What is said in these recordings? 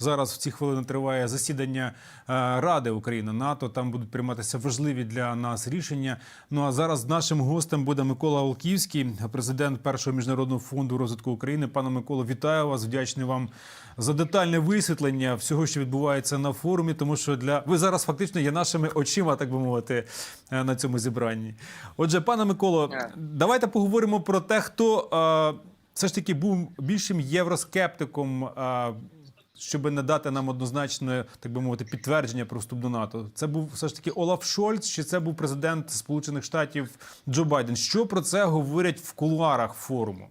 Зараз в ці хвилини триває засідання е, Ради України НАТО. Там будуть прийматися важливі для нас рішення. Ну а зараз нашим гостем буде Микола Олківський, президент першого міжнародного фонду розвитку України. Пане Миколо, вітаю вас. Вдячний вам за детальне висвітлення всього, що відбувається на форумі. Тому що для ви зараз фактично є нашими очима, так би мовити, е, на цьому зібранні. Отже, пане Миколо, давайте поговоримо про те, хто е, все ж таки був більшим євроскептиком. Щоб не дати нам однозначне, так би мовити, підтвердження про вступ до НАТО. Це був все ж таки Олаф Шольц, чи це був президент Сполучених Штатів Джо Байден? Що про це говорять в кулуарах форуму?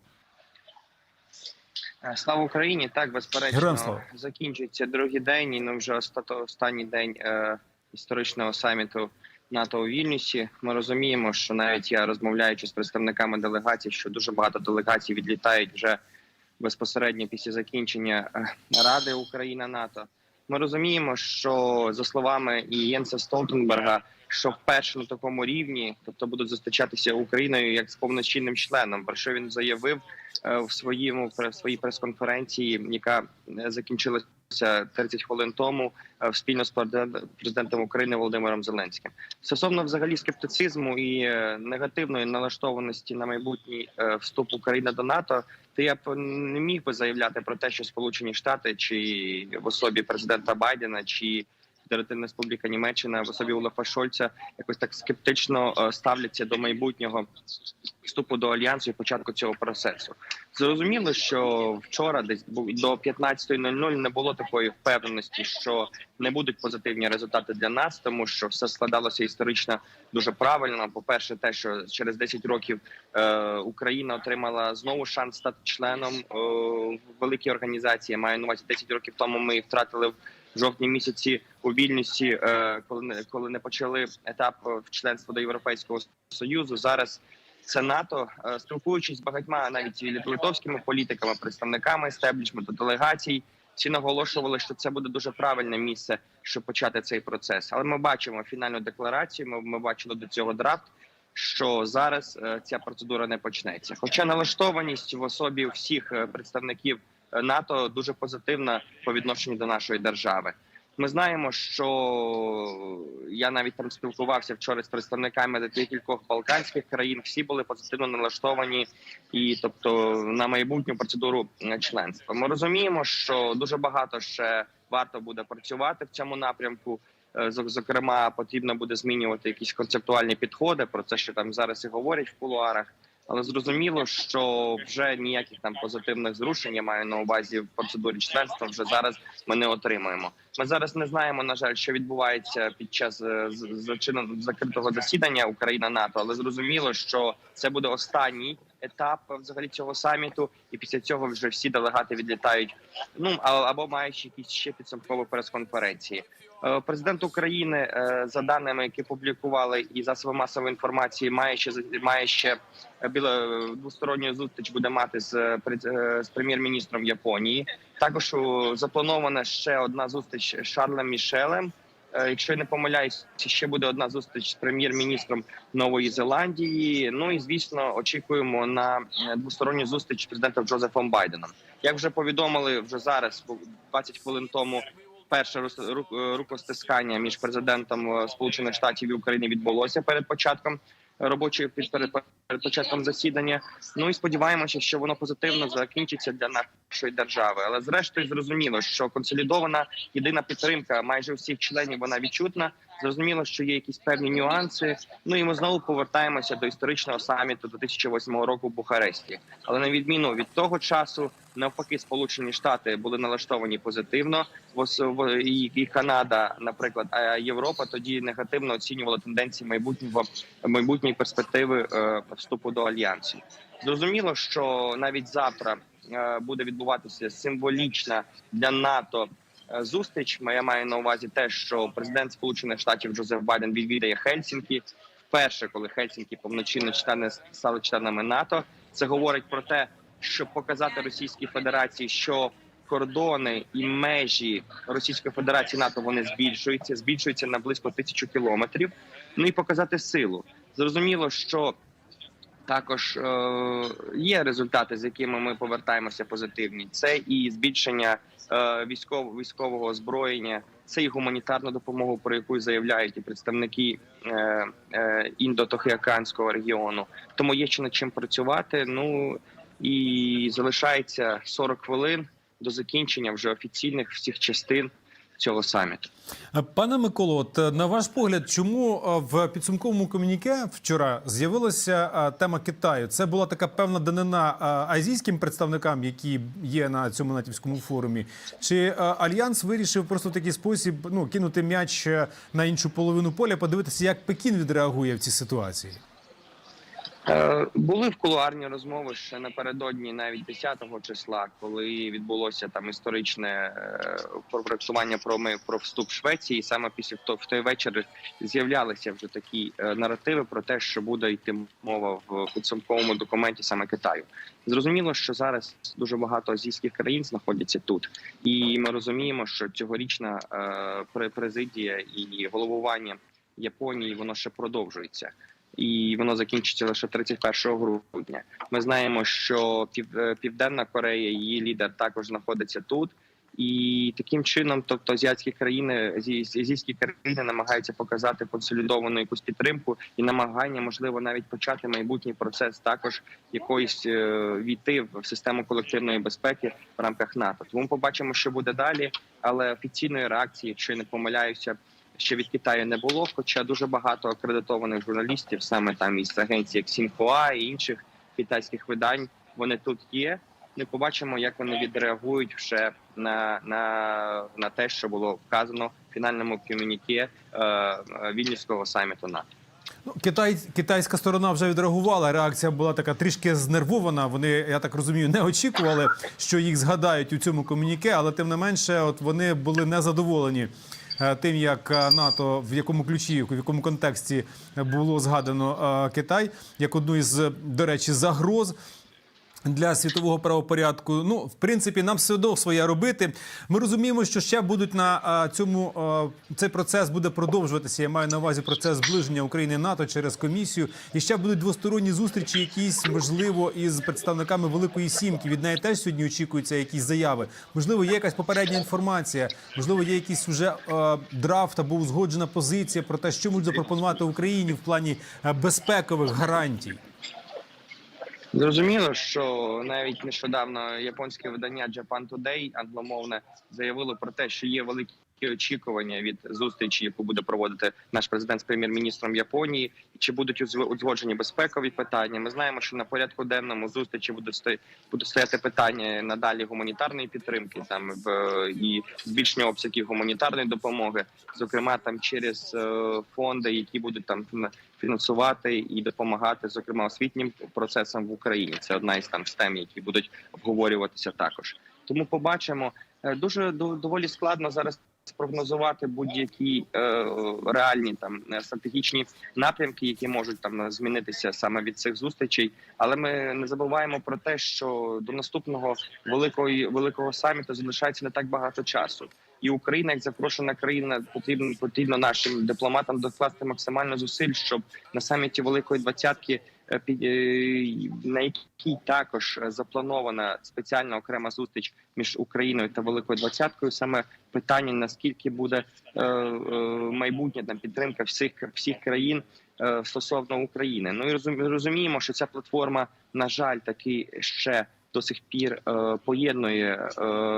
Е, Слава Україні! Так, безперечно, закінчується другий день, і ну вже останній день е, історичного саміту НАТО у Вільнюсі. Ми розуміємо, що навіть я розмовляючи з представниками делегацій, що дуже багато делегацій відлітають вже безпосередньо після закінчення е, Ради Україна НАТО. Ми розуміємо, що за словами і Єнса Столтенберга, що вперше на такому рівні, тобто будуть зустрічатися Україною як з повноцінним членом, про що він заявив е, в своєму в своїй прес-конференції, яка закінчилась закінчилася 30 хвилин тому е, спільно з президент- президентом України Володимиром Зеленським. Стосовно взагалі скептицизму і е, негативної налаштованості на майбутній е, вступ України до НАТО, то я б не міг би заявляти про те, що Сполучені Штати чи в особі президента Байдена чи Федеративна Республіка Німеччина в особі Олафа Шольца якось так скептично ставляться до майбутнього вступу до альянсу і початку цього процесу. Зрозуміло, що вчора, десь до 15.00 не було такої впевненості, що не будуть позитивні результати для нас, тому що все складалося історично дуже правильно. По перше, те, що через 10 років е, Україна отримала знову шанс стати членом е, великої організації. Я Маю на увазі 10 років тому. Ми втратили в жовтні місяці у вільнюсі, е, коли не коли не почали етап е, членство до Європейського союзу. Зараз це НАТО, Е, спілкуючись з багатьма навіть і литовськими політиками, представниками естеблішменту, делегацій. Всі наголошували, що це буде дуже правильне місце, щоб почати цей процес. Але ми бачимо фінальну декларацію. Ми, ми бачили до цього драфт. Що зараз е, ця процедура не почнеться. Хоча налаштованість в особі всіх е, представників НАТО дуже позитивна по відношенню до нашої держави. Ми знаємо, що я навіть там спілкувався вчора з представниками декількох балканських країн. Всі були позитивно налаштовані, і тобто на майбутню процедуру членства. Ми розуміємо, що дуже багато ще варто буде працювати в цьому напрямку. Е, Зокрема, потрібно буде змінювати якісь концептуальні підходи про це, що там зараз і говорять в кулуарах. Але зрозуміло, що вже ніяких там позитивних зрушень я маю на увазі в процедурі членства. Вже зараз ми не отримуємо. Ми зараз не знаємо, на жаль, що відбувається під час е, закритого засідання Україна НАТО, але зрозуміло, що це буде останній етап взагалі цього саміту, і після цього вже всі делегати відлітають. Ну або маючи якісь ще підсумкові прес-конференції. Е, Президент України, е, за даними, які публікували і засоби масової інформації, має ще має ще е, біля двосторонню зустріч буде мати з з прем'єр-міністром Японії. Також запланована ще одна зустріч з Шарлем Мішелем. Якщо я не помиляюсь, ще буде одна зустріч з прем'єр-міністром Нової Зеландії. Ну і звісно, очікуємо на двосторонню зустріч з президентом Джозефом Байденом. Як вже повідомили вже зараз, бо 20 хвилин тому. Перше рукостискання між президентом е, Сполучених Штатів і України відбулося перед початком робочої перед, початком засідання. Ну і сподіваємося, що воно позитивно закінчиться для нашої держави. Але зрештою зрозуміло, що консолідована єдина підтримка майже всіх членів вона відчутна. Зрозуміло, що є якісь певні нюанси. Ну і ми знову повертаємося до історичного саміту 2008 року в Бухаресті. Але на відміну від того часу, навпаки, Сполучені Штати були налаштовані позитивно. І, Канада, наприклад, а Європа тоді негативно оцінювала тенденції майбутнього майбутньої перспективи е, вступу до альянсу. Зрозуміло, що навіть завтра буде відбуватися символічна для НАТО е, зустріч. Я маю на увазі те, що президент Сполучених Штатів Джозеф Байден відвідає Хельсінкі. Вперше, коли Хельсінкі повноцінно члени стали членами НАТО, це говорить про те, щоб показати Російській Федерації, що кордони і межі Російської Федерації НАТО вони збільшуються, збільшуються на близько тисячу кілометрів. Ну і показати силу. Зрозуміло, що Також е, є результати, з якими ми повертаємося позитивні. Це і збільшення е, військового військового озброєння, це і гуманітарна допомога, про яку заявляють і представники е, е, регіону. Тому є ще над чим працювати. Ну і залишається 40 хвилин до закінчення вже офіційних всіх частин цього саміту. Е, Пане Миколо, от е, на ваш погляд, чому е, в підсумковому комуніке вчора з'явилася тема Китаю? Це була така певна данина азійським представникам, які є на цьому натівському форумі. Чи альянс вирішив просто в такий спосіб ну кинути м'яч на іншу половину поля, подивитися, як Пекін відреагує в цій ситуації? Е, Були в кулуарні розмови ще напередодні, навіть 10-го числа, коли відбулося там історичне е, проектування про ми про вступ Швеції. І саме після в той вечір з'являлися вже такі е, наративи про те, що буде йти мова в підсумковому документі саме Китаю. Зрозуміло, що зараз дуже багато азійських країн знаходяться тут, і ми розуміємо, що цьогорічна президія і головування Японії воно ще продовжується і воно закінчиться лише 31 грудня. Ми знаємо, що е, Південна Корея, її лідер також знаходиться тут. І таким чином, тобто азіатські країни, азі- азійські країни намагаються показати консолідовану якусь підтримку і намагання, можливо, навіть почати майбутній процес також якоїсь е, війти в систему колективної безпеки в рамках НАТО. Тому побачимо, що буде далі. Але офіційної реакції, якщо я не помиляюся, ще від Китаю не було. Хоча дуже багато акредитованих журналістів, саме там із як Сінхуа і інших китайських видань, вони тут є. Ми побачимо, як вони відреагують вже на, на, на те, що було вказано в фінальному комюніке е, вільнюського саміту НАТО. Ну, Китай, китайська сторона вже відреагувала. Реакція була така трішки знервована. Вони, я так розумію, не очікували, що їх згадають у цьому комуніке, але тим не менше, от вони були незадоволені тим, як е, НАТО в якому ключі, в якому контексті було згадано е, Китай як одну із, е, до речі, загроз. Для світового правопорядку, ну в принципі, нам все одно своє робити. Ми розуміємо, що ще будуть на а, цьому а, цей процес буде продовжуватися. Я маю на увазі процес зближення України НАТО через комісію. І ще будуть двосторонні зустрічі, якісь можливо із представниками Великої Сімки. Від неї теж сьогодні очікуються якісь заяви. Можливо, є якась попередня інформація, можливо, є якийсь уже е, драфт або узгоджена позиція про те, що можуть запропонувати Україні в плані безпекових гарантій. Зрозуміло, що навіть нещодавно японське видання Japan Today англомовне заявило про те, що є великі очікування від зустрічі, яку буде проводити наш президент з прем'єр-міністром Японії, чи будуть узгоджені безпекові питання. Ми знаємо, що на порядку денному зустрічі буде сто- стояти питання надалі гуманітарної підтримки, там в і збільшення обсягів гуманітарної допомоги, зокрема там через е, фонди, які будуть там фіна- фінансувати і допомагати, зокрема освітнім процесам в Україні. Це одна із там з тем, які будуть обговорюватися також. Тому побачимо Е, дуже до- доволі складно зараз спрогнозувати будь-які е, реальні там е, стратегічні напрямки, які можуть там змінитися саме від цих зустрічей. Але ми не забуваємо про те, що до наступного великої великого саміту залишається не так багато часу. І Україна, як запрошена країна, потрібно потрібно нашим дипломатам докласти максимально зусиль, щоб на саміті Великої Двадцятки е, е, на якій також е, запланована спеціальна окрема зустріч між Україною та Великою Двадцяткою, саме питання наскільки буде е, е, майбутня там підтримка всіх всіх країн е, стосовно України. Ну і розуміємо, що ця платформа, на жаль, таки ще до сих пір е, поєднує е,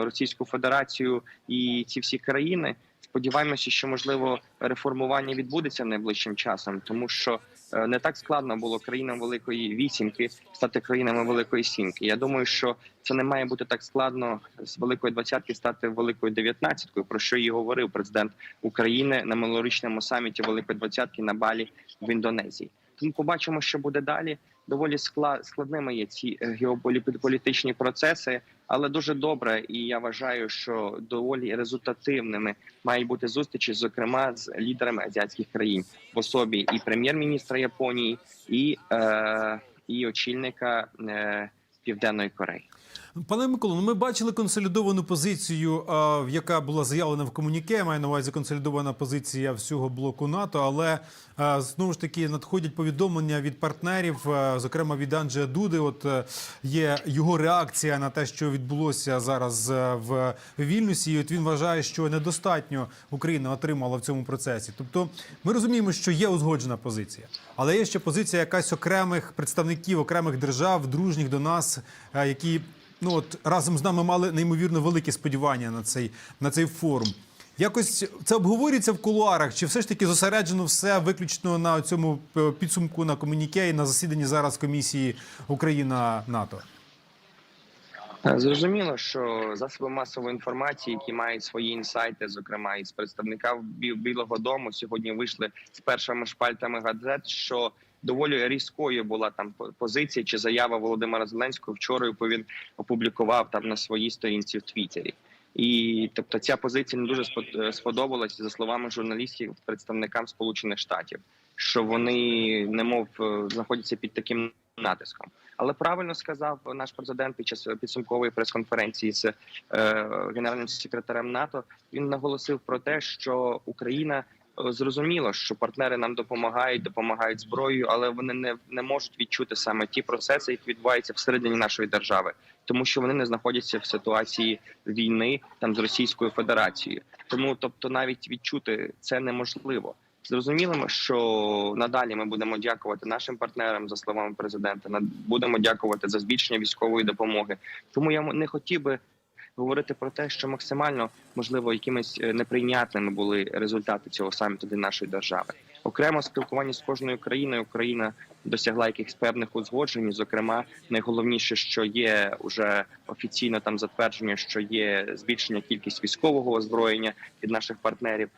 Російську Федерацію і ці всі країни. Сподіваємося, що можливо реформування відбудеться найближчим часом, тому що е, не так складно було країнам Великої вісімки стати країнами Великої сімки. Я думаю, що це не має бути так складно з великої двадцятки стати великою дев'ятнадцяткою, про що і говорив президент України на минулорічному саміті Великої двадцятки на Балі в Індонезії. Тому побачимо, що буде далі. Доволі складними є ці е, геополітичні процеси, але дуже добре, і я вважаю, що доволі результативними мають бути зустрічі, зокрема з лідерами азіатських країн в особі і прем'єр-міністра Японії, і, е, і очільника е, Південної Кореї. Пане Миколо, ну ми бачили консолідовану позицію, яка була заявлена в комуніке. Маю на увазі консолідована позиція всього блоку НАТО. Але знову ж таки надходять повідомлення від партнерів, зокрема від Анджея Дуди. От е, є його реакція на те, що відбулося зараз е, в Вільнюсі. І от він вважає, що недостатньо Україна отримала в цьому процесі. Тобто, ми розуміємо, що є узгоджена позиція, але є ще позиція якась окремих представників окремих держав, дружніх до нас, е, які ну от разом з нами мали неймовірно великі сподівання на цей на цей форум. Якось це обговорюється в кулуарах, чи все ж таки зосереджено все виключно на цьому е, підсумку на комуніке і на засіданні зараз комісії Україна НАТО? Е, Зрозуміло, що засоби масової інформації, які мають свої інсайти, зокрема із представника Білого Дому, сьогодні вийшли з першими шпальтами газет, що доволі різкою була там позиція чи заява Володимира Зеленського. Вчора яку він опублікував там на своїй сторінці в Твіттері. І тобто ця позиція не дуже е, сподобалась за словами журналістів представникам Сполучених Штатів, що вони немов е, знаходяться під таким натиском. Але правильно сказав наш президент під час підсумкової прес-конференції з е, генеральним секретарем НАТО. Він наголосив про те, що Україна зрозуміло, що партнери нам допомагають, допомагають зброєю, але вони не, не можуть відчути саме ті процеси, які відбуваються всередині нашої держави, тому що вони не знаходяться в ситуації війни там з Російською Федерацією. Тому, тобто, навіть відчути це неможливо. Зрозуміло, що надалі ми будемо дякувати нашим партнерам за словами президента. будемо дякувати за збільшення військової допомоги. Тому я не хотів би говорити про те, що максимально можливо якимись е, неприйнятними були результати цього саміту для нашої держави. Окремо спілкування з кожною країною Україна досягла якихось певних узгоджень. Зокрема, найголовніше, що є уже офіційно там затвердження, що є збільшення кількість військового озброєння від наших партнерів.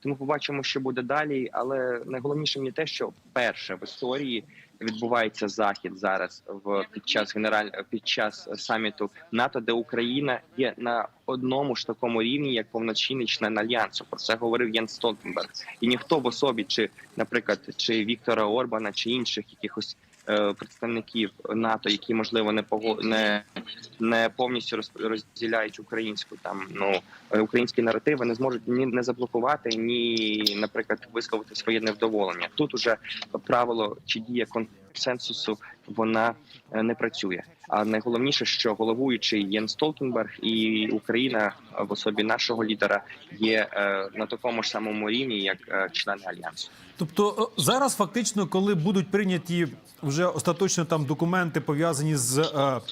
Тому побачимо, що буде далі. Але найголовніше мені те, що перше в історії відбувається захід зараз в під час генераль під час саміту НАТО, де Україна є на одному ж такому рівні, як повноцінний член альянсу. Про це говорив Ян Столтенберг. І ніхто в особі, чи, наприклад, чи Віктора Орбана, чи інших якихось е, представників НАТО, які можливо не пого не, не повністю роз- розділяють українську там ну е, українські наративи, не зможуть ні не заблокувати, ні, наприклад, висловити своє невдоволення. Тут уже правило чи діє дія консенсусу вона е, не працює. А найголовніше, що головуючий Єн Столтенберг і Україна в особі нашого лідера є е, на такому ж самому рівні, як е, члени альянсу. Тобто зараз фактично, коли будуть прийняті вже остаточно там документи пов'язані з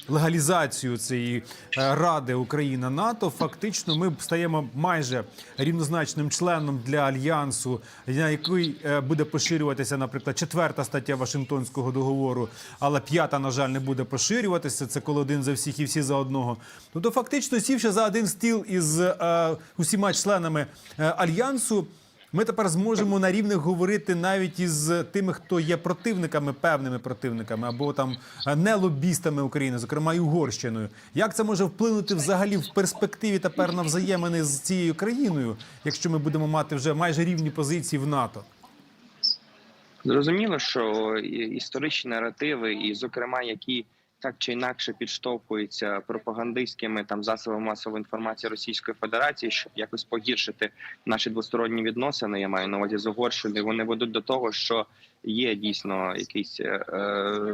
легалізацією цієї ради Україна НАТО, фактично ми стаємо майже рівнозначним членом для альянсу, на який буде поширюватися, наприклад, четверта стаття Вашингтонського договору, але п'ята, на жаль, не буде поширюватися. Це коли один за всіх і всі за одного. Тобто, фактично, сівши за один стіл із е, усіма членами е, альянсу. Ми тепер зможемо на рівних говорити навіть із тими, хто є противниками, певними противниками, або там е, не лобістами України, зокрема і Угорщиною. Як це може вплинути взагалі в перспективі тепер на взаємини з цією країною, якщо ми будемо мати вже майже рівні позиції в НАТО? Зрозуміло, що історичні наративи, і зокрема, які так чи інакше підштовхуються пропагандистськими там засобами масової інформації Російської Федерації, щоб якось погіршити наші двосторонні відносини. Я маю на увазі з Угорщиною. Вони ведуть до того, що є дійсно якесь е,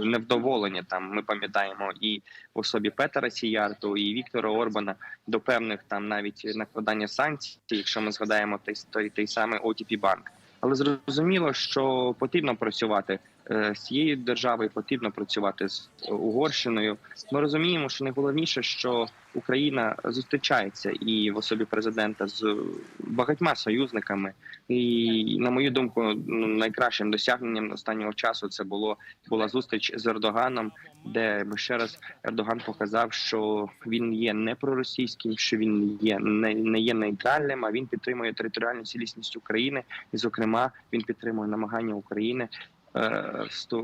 невдоволення. Там ми пам'ятаємо і в особі Петера Сіярту, і Віктора Орбана до певних там навіть накладання санкцій, якщо ми згадаємо той, той, той самий OTP банк. Але зрозуміло, що потрібно працювати з цією державою, потрібно працювати з Угорщиною. Ми розуміємо, що найголовніше, що Україна зустрічається і в особі президента з багатьма союзниками. І на мою думку, ну, найкращим досягненням останнього часу це було була зустріч з Ердоганом, де ще раз Ердоган показав, що він є не проросійським, що він є не, не є нейтральним, а він підтримує територіальну цілісність України, і зокрема він підтримує намагання України е,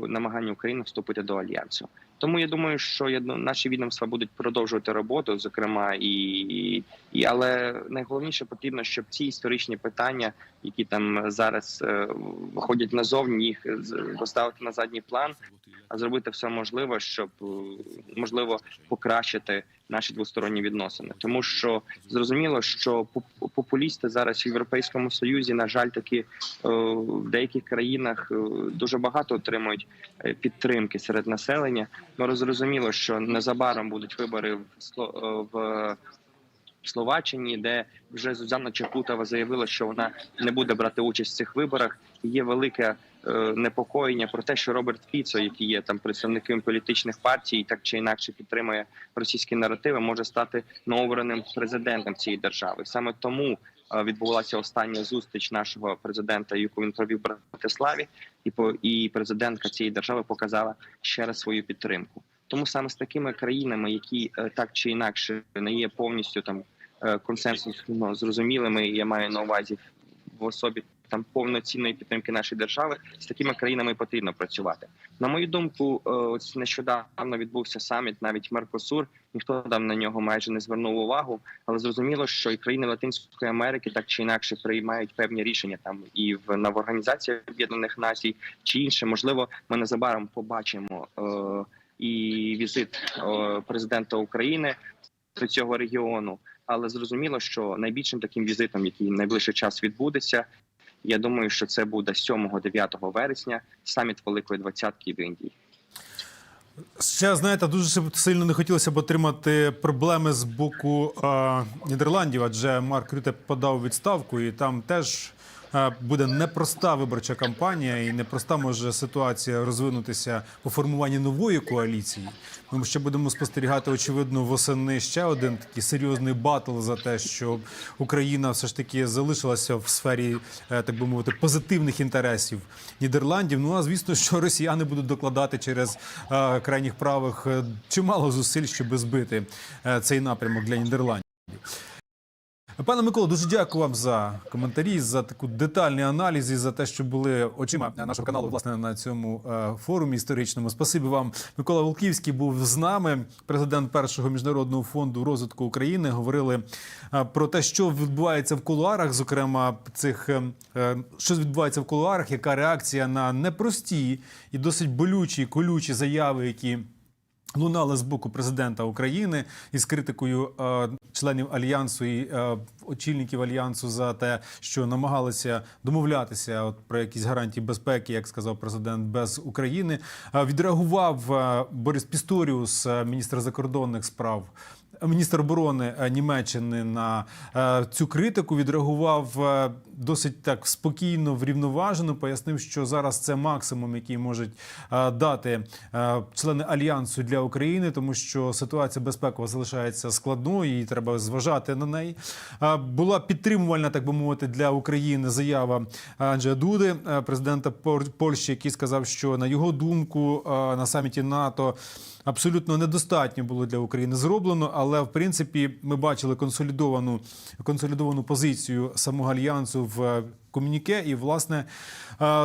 намагання України вступити до альянсу. Тому я думаю, що я, ну, наші відомства будуть продовжувати роботу, зокрема, і, і але найголовніше потрібно, щоб ці історичні питання, які там зараз е, виходять назовні, їх поставити на задній план зробити все можливе, щоб е, можливо покращити наші двосторонні відносини, тому що зрозуміло, що поп- популісти зараз в європейському союзі, на жаль, таки е, в деяких країнах е, дуже багато отримують підтримки серед населення. Ну зрозуміло, що незабаром будуть вибори в в Словаччині, де вже Зузанна Чепутова заявила, що вона не буде брати участь в цих виборах. Є велике е, непокоєння про те, що Роберт Фіцо, який є там представником політичних партій, так чи інакше підтримує російські наративи, може стати новообраним президентом цієї держави. Саме тому е, відбулася остання зустріч нашого президента, яку він провів в Братиславі, і по і президентка цієї держави показала ще раз свою підтримку. Тому саме з такими країнами, які е, так чи інакше не є повністю там консенсусно зрозумілими, я маю на увазі в особі там повноцінної підтримки нашої держави, з такими країнами потрібно працювати. На мою думку, е, ось нещодавно відбувся саміт, навіть Меркосур. Ніхто там на нього майже не звернув увагу, але зрозуміло, що і країни Латинської Америки так чи інакше приймають певні рішення там і в на Організації Об'єднаних Націй чи інше. Можливо, ми незабаром побачимо. Е, і візит е, президента України до цього регіону. Але зрозуміло, що найбільшим таким візитом, який найближчий час відбудеться, я думаю, що це буде 7-9 вересня саміт Великої Двадцятки в Індії. Ще знаєте, дуже сильно не хотілося б отримати проблеми з боку е, Нідерландів, адже Марк Рюте подав відставку, і там теж буде непроста виборча кампанія, і непроста може ситуація розвинутися по формуванні нової коаліції. Ми ще будемо спостерігати, очевидно, восени ще один такий серйозний батл за те, щоб Україна все ж таки залишилася в сфері, е, так би мовити, позитивних інтересів Нідерландів. Ну а звісно, що росіяни будуть докладати через е, крайніх правих е, чимало зусиль, щоб збити е, цей напрямок для Нідерландів. Пане Миколо, дуже дякую вам за коментарі, за таку детальний аналіз і за те, що були очима нашого каналу власне на цьому е, форумі історичному. Спасибі вам. Микола Волківський був з нами, президент першого міжнародного фонду розвитку України. Говорили е, про те, що відбувається в кулуарах, зокрема цих е, що відбувається в кулуарах, яка реакція на непрості і досить болючі, колючі заяви, які. Лунали з боку президента України із критикою е, членів альянсу і е, очільників альянсу за те, що намагалися домовлятися от про якісь гарантії безпеки, як сказав президент, без України. Е, відреагував е, Борис Пісторіус, е, міністр закордонних справ. Міністр оборони е, Німеччини на е, цю критику відреагував е, досить так спокійно, врівноважено. Пояснив, що зараз це максимум, який можуть дати члени альянсу для України, тому що ситуація безпекова залишається складною, і треба зважати на неї. Була підтримувальна, так би мовити, для України заява Анджея Дуди, президента Польщі, який сказав, що на його думку на саміті НАТО. Абсолютно недостатньо було для України зроблено, але в принципі ми бачили консолідовану консолідовану позицію самого альянсу в е, комюніке. І власне е,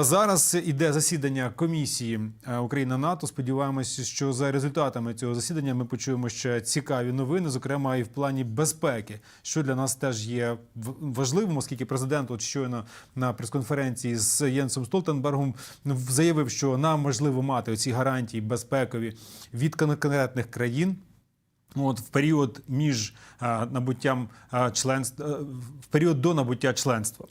зараз іде засідання комісії е, Україна НАТО. Сподіваємося, що за результатами цього засідання ми почуємо ще цікаві новини, зокрема і в плані безпеки, що для нас теж є важливим, оскільки президент от щойно на прес-конференції з Єнсом Столтенбергом заявив, що нам можливо мати оці гарантії безпекові від конкретних країн. От в період між набуттям членства в період до набуття членства.